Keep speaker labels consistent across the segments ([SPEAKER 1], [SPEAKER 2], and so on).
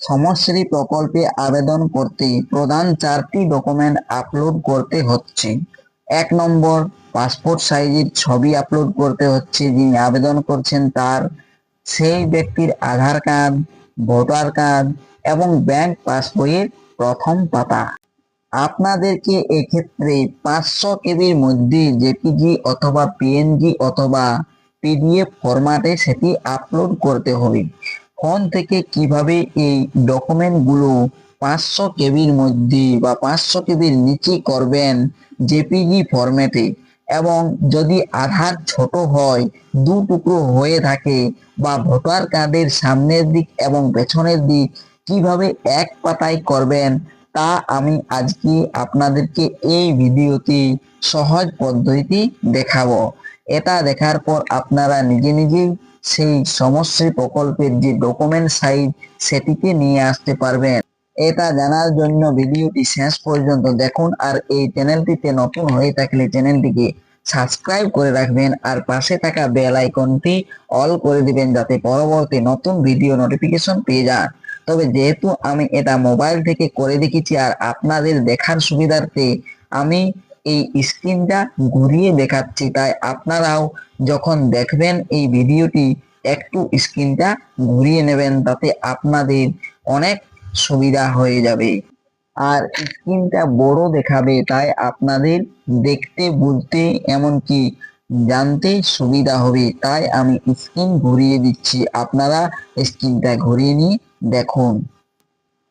[SPEAKER 1] সমশ্রী প্রকল্পে আবেদন করতে প্রধান চারটি ডকুমেন্ট আপলোড করতে হচ্ছে। এক নম্বর পাসপোর্ট সাইজের ছবি আপলোড করতে হচ্ছে, যিনি আবেদন করছেন তার সেই ব্যক্তির আধার কার্ড ভোটার কার্ড এবং ব্যাংক পাসবইয়ের প্রথম পাতা। আপনাদেরকে এক্ষেত্রে পাঁচশো কেবির মধ্যে জেপিজি অথবা পিএনজি অথবা পিডিএফ ফরম্যাটে সেটি আপলোড করতে হবে। ফোন থেকে কীভাবে এই ডকুমেন্টগুলো পাঁচশো কেবির মধ্যে বা পাঁচশো কেবির নিচে করবেন জেপিজি ফরম্যাটে এবং যদি আধার ছোট হয়, দু টুকরো হয়ে থাকে বা ভোটার কার্ডের সামনের দিক এবং পেছনের দিক কীভাবে এক পাতায় করবেন, তা আমি আজকে আপনাদেরকে এই ভিডিওতে সহজ পদ্ধতি দেখাবো। এটা দেখার পর আপনারা নিজে নিজেই সেই সমশ্রী প্রকল্পের যে ডকুমেন্ট সাইজ সেটিকে নিয়ে আসতে পারবেন। এটা জানার জন্য ভিডিওটি শেষ পর্যন্ত দেখুন আর এই চ্যানেলটিতে নতুন হয়ে থাকলে চ্যানেলটিকে সাবস্ক্রাইব করে রাখবেন আর পাশে থাকা বেল আইকনটি অল করে দিবেন যাতে পরবর্তী নতুন ভিডিও নোটিফিকেশন পেয়ে যান। তবে যেহেতু আমি এটা মোবাইল থেকে করে দেখেছি আর আপনাদের দেখার সুবিধার্থে আমি এই স্ক্রিনটা ঘুরিয়ে দেখাচ্ছি। তাই আপনারাও যখন দেখবেন এই ভিডিওটি, একটু স্ক্রিনটা ঘুরিয়ে নেবেন, তাতে আপনাদের অনেক সুবিধা হয়ে যাবে। আর স্ক্রিনটা বড় দেখাবে, তাই আপনাদের দেখতে, বুঝতে, এমনকি জানতে সুবিধা হবে। তাই আমি স্ক্রিন ঘুরিয়ে দিচ্ছি। আপনারা স্ক্রিনটা ঘুরিয়ে নিয়ে দেখুন।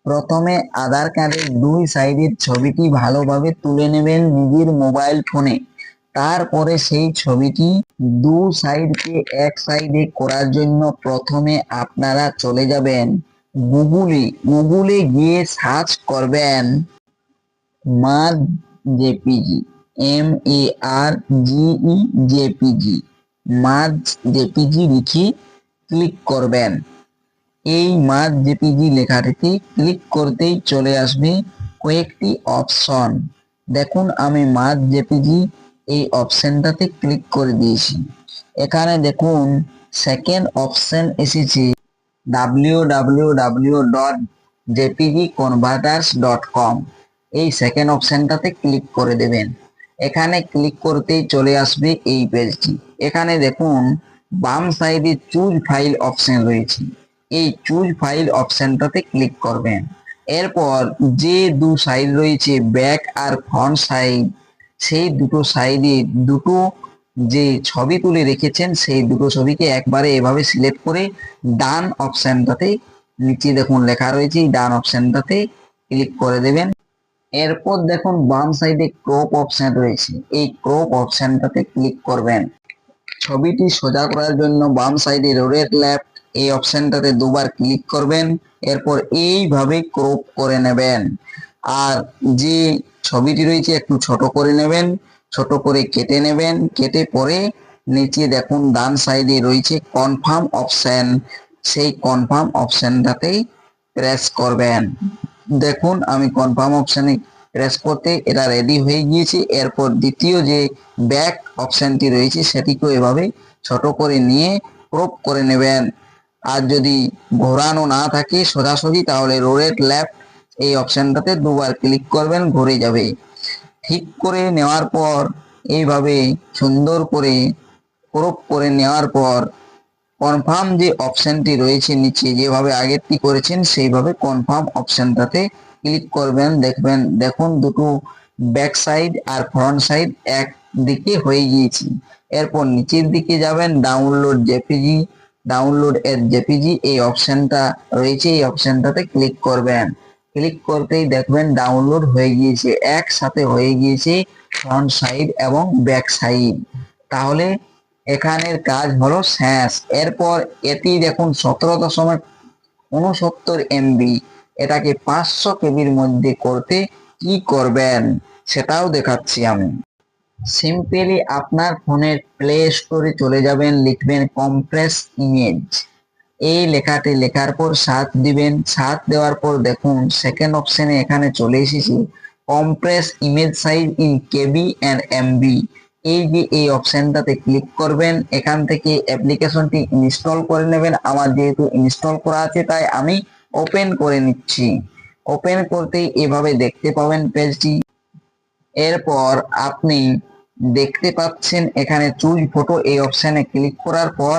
[SPEAKER 1] প্রথমে আধার কার্ডের দুই সাইডের ছবিটি ভালোভাবে তুলে নেবেন নিজের মোবাইল ফোনে। তারপরে সেই ছবিটি দু সাইডকে এক সাইডে করার জন্য প্রথমে আপনারা চলে যাবেন গুগলে। গুগলে গিয়ে সার্চ করবেন মাদ JPG, M A R G E JPG. মাদ JPG লিখে ক্লিক করবেন। এই মাদ জেপিজি লেখাটিতে ক্লিক করতেই চলে আসবে কয়েকটি অপশন। দেখুন, আমি মাদ জেপিজি এই অপশনটাতে ক্লিক করে দিয়েছি। এখানে দেখুন সেকেন্ড অপশন এসেছে। W W W dot JPG converters dot com এই সেকেন্ড অপশনটাতে ক্লিক করে দেবেন। এখানে ক্লিক করতেই চলে আসবে এই পেজটি। এখানে দেখুন, বাম সাইডে চুজ ফাইল অপশন রয়েছে। এই চুজ ফাইল অপশনটাতে ক্লিক করবেন। এরপর যে দু সাইড রয়েছে ব্যাক আর ফ্রন্ট সাইড সেই দুটো সাইডে দুটো যে ছবি তুলে রেখেছেন, সেই দুটো ছবিকে একবারে এভাবে সিলেক্ট করে ডান অপশনটাতে নিচে দেখুন লেখা রয়েছে, ডান অপশনটাতে ক্লিক করে দেবেন। এরপর দেখুন বাম সাইডে ক্রপ অপশন রয়েছে, এই ক্রপ অপশনটাতে ক্লিক করবেন। ছবিটি সোজা করার জন্য বাম সাইডে রোডের লেফট এই অপশনটাতে দুবার ক্লিক করবেন, এরপর এইভাবে ক্রপ করে নেবেন। আর যে ছবিটি রয়েছে একটু ছোট করে নেবেন, ছোট করে কেটে নেবেন, কেটে পরে নিচে দেখুন ডান সাইডে রয়েছে কনফার্ম অপশন। সেই কনফার্ম অপশনটাতেই প্রেস করবেন। দেখুন, আমি কনফার্ম অপশনে প্রেস করতে এটা রেডি হয়ে গিয়েছে। এরপর দ্বিতীয় যে ব্যাক অপশনটি রয়েছে, সেটিকেও এভাবে ছোট করে নিয়ে ক্রপ করে নেবেন। আর যদি ঘোরানো না থাকে সোজাসুজি, তাহলে রোরেট লেফট এই অপশনটাতে দুবার ক্লিক করবেন, ঘুরে যাবে। ঠিক করে নেওয়ার পর, এইভাবে সুন্দর করে ক্রপ করে নেওয়ার পর কনফার্ম যে অপশনটি রয়েছে নিচে, যেভাবে আগেরটি করেছেন, সেইভাবে কনফার্ম অপশনটাতে ক্লিক করবেন। দেখবেন, দেখুন দুটো ব্যাক সাইড আর ফ্রন্ট সাইড এক দিকে হয়ে গিয়েছে। এরপর নিচের দিকে যাবেন ডাউনলোড জেপিজি ডাউনলোড এর জেপিজি এই অপশনটা রয়েছে, এই অপশনটাতে ক্লিক করবেন। ক্লিক করতেই দেখবেন ডাউনলোড হয়ে গিয়েছে, একসাথে হয়ে গিয়েছে ফ্রন্ট সাইড এবং ব্যাক সাইড তাহলে এখানের কাজ হলো শেষ। এরপর এটি দেখুন সতেরো দশমিক উনসত্তর এমবি এটাকে পাঁচশো কেবির মধ্যে করতে কি করবেন, সেটাও দেখাচ্ছি আমি। সিম্পলি আপনার ফোনের প্লে স্টোরে চলে যাবেন, লিখবেন কম্প্রেস ইমেজ এই লেখাটি লেখার পর সাত দিবেন। সাত দেওয়ার পর দেখুন সেকেন্ড অপশনে এখানে চলে এসেছি compress image size in KB and MB এই যে এই অপশনটাতে ক্লিক করবেন, এখান থেকে অ্যাপ্লিকেশনটি ইনস্টল করে নেবেন। আমার যেহেতু ইনস্টল করা আছে, তাই আমি ওপেন করে নিচ্ছি। ওপেন করতেই এভাবে দেখতে পাবেন পেজটি এরপর আপনি দেখতে পাচ্ছেন এখানে চুজ ফটো এই অপশানে ক্লিক করার পর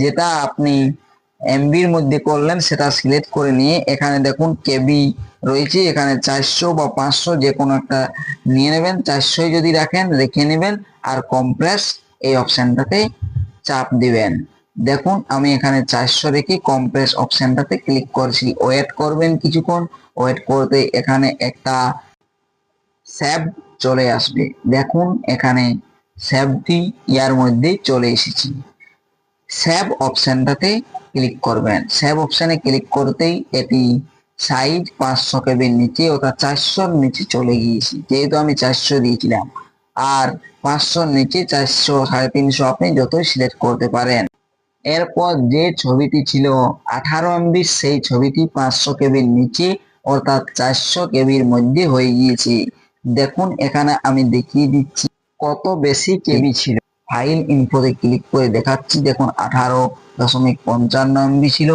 [SPEAKER 1] যেটা আপনি এমবির মধ্যে করলেন সেটা সিলেক্ট করে নিয়ে এখানে দেখুন কেবি রয়েছে, এখানে চারশো বা পাঁচশো যে কোনো একটা নিয়ে নেবেন। চারশোই যদি রাখেন, রেখে নেবেন আর কম্প্রেস এই অপশানটাতে চাপ দিবেন। দেখুন, আমি এখানে চারশো রেখে কম্প্রেস অপশানটাতে ক্লিক করছি। ওয়েট করবেন কিছুক্ষণ। ওয়েট করতে এখানে একটা স্যাব চলে আসবে। দেখুন, এখানে স্যাবটি ইয়ার মধ্যে চলে এসেছি। স্যাব অপশনটাতে ক্লিক করবেন। স্যাব অপশনে ক্লিক করতেই এটি সাইজ পাঁচশো কেবির নিচে অর্থাৎ চারশোর নিচে চলে গিয়েছি। যেহেতু আমি চারশো দিয়েছিলাম। আর পাঁচশোর নিচে চারশো, সাড়ে তিনশো আপনি যতই সিলেক্ট করতে পারেন। এরপর যে ছবিটি ছিল আঠারো এমবির সেই ছবিটি পাঁচশো কেবির নিচে অর্থাৎ চারশো কেবির মধ্যে হয়ে গিয়েছে। দেখুন, এখানে আমি দেখিয়ে দিচ্ছি কত বেশি কেবি ছিল। ফাইল ইনফোতে ক্লিক করে দেখাচ্ছি। দেখুন, আঠারো দশমিক পঞ্চান্ন এমবি ছিল।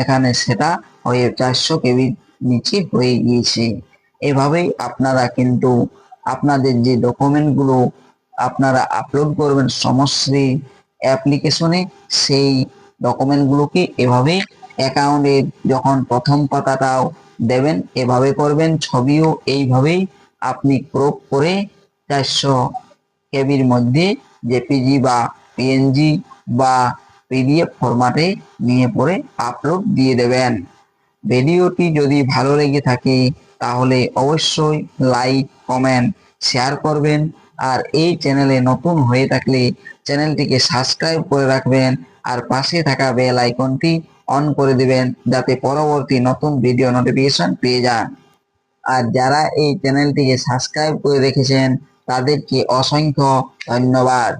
[SPEAKER 1] এখানে সেটা হয়ে চারশো কেবির নিচে হয়ে গিয়েছে। এভাবেই আপনারা কিন্তু আপনাদের যে ডকুমেন্টগুলো আপনারা আপলোড করবেন সমশ্রী অ্যাপ্লিকেশনে সেই ডকুমেন্টগুলোকে এভাবে অ্যাকাউন্টের যখন প্রথম পাতাটাও দেবেন, এভাবে করবেন, ছবিও এইভাবেই আপনি ক্রপ করে চারশো কেবির মধ্যে জেপিজি বা পিএনজি বা পিডিএফ ফরম্যাটে নিয়ে পরে আপলোড দিয়ে দেবেন। ভিডিওটি যদি ভালো লেগে থাকে, তাহলে অবশ্যই লাইক কমেন্ট শেয়ার করবেন। আর এই চ্যানেলে নতুন হয়ে থাকলে চ্যানেলটিকে সাবস্ক্রাইব করে রাখবেন আর পাশে থাকা বেল আইকনটি অন করে দিবেন, যাতে পরবর্তী নতুন ভিডিও নোটিফিকেশন পেয়ে যান। আর যারা এই চ্যানেলটিকে সাবস্ক্রাইব করে রেখেছেন তাদেরকে অসংখ্য ধন্যবাদ।